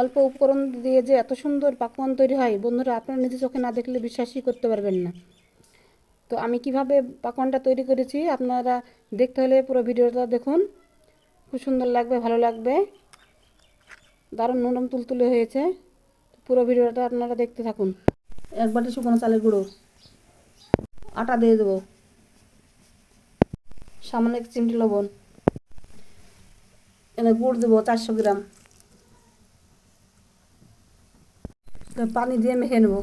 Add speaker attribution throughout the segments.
Speaker 1: অল্প উপকরণ দিয়ে যে এত সুন্দর পাকোয়ান তৈরি হয়, বন্ধুরা আপনারা নিজে চোখে না দেখলে বিশ্বাসই করতে পারবেন না। তো আমি কীভাবে পাকোয়ানটা তৈরি করেছি আপনারা দেখতে হলে পুরো ভিডিওটা দেখুন। খুব সুন্দর লাগবে, ভালো লাগবে। দারুণ নরম তুলতুলে হয়েছে। পুরো ভিডিওটা আপনারা দেখতে থাকুন। এক বাটি শুকনো চালের গুঁড়ো। আটা দিয়ে দেবো। সামান্য এক চিমটি লবণ। এনে গুড় দেবো চারশো গ্রাম এবার পানি দিয়ে মেখে নেব।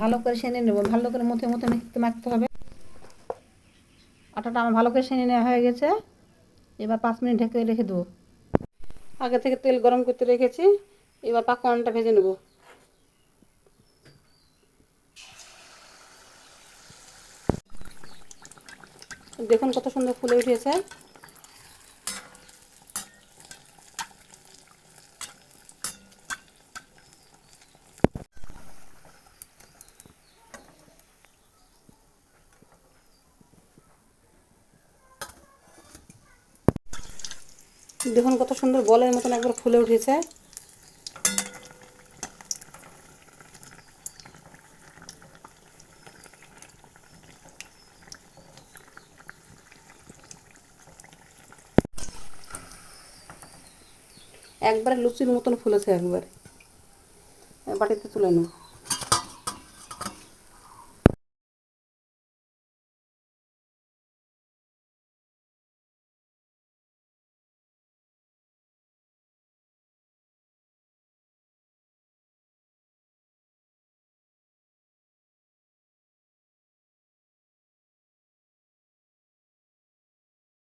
Speaker 1: ভালো করে সেনে নেব। ভালো করে মুথে মুথে মেখতে মাখতে হবে। আটাটা আমার ভালো করে সেনে নেওয়া হয়ে গেছে। এবার পাঁচ মিনিট ঢেকে রেখে দেবো। আগে থেকে তেল গরম করতে রেখেছি। এবার পাকোয়ানটা ভেজে নেব। দেখুন কত সুন্দর ফুলে উঠেছে। দেখুন কত সুন্দর বলের মতন একবার ফুলে উঠেছে। একবারে লুচির মতন ফুলেছে একবারে। বাটিতে তুলে নেব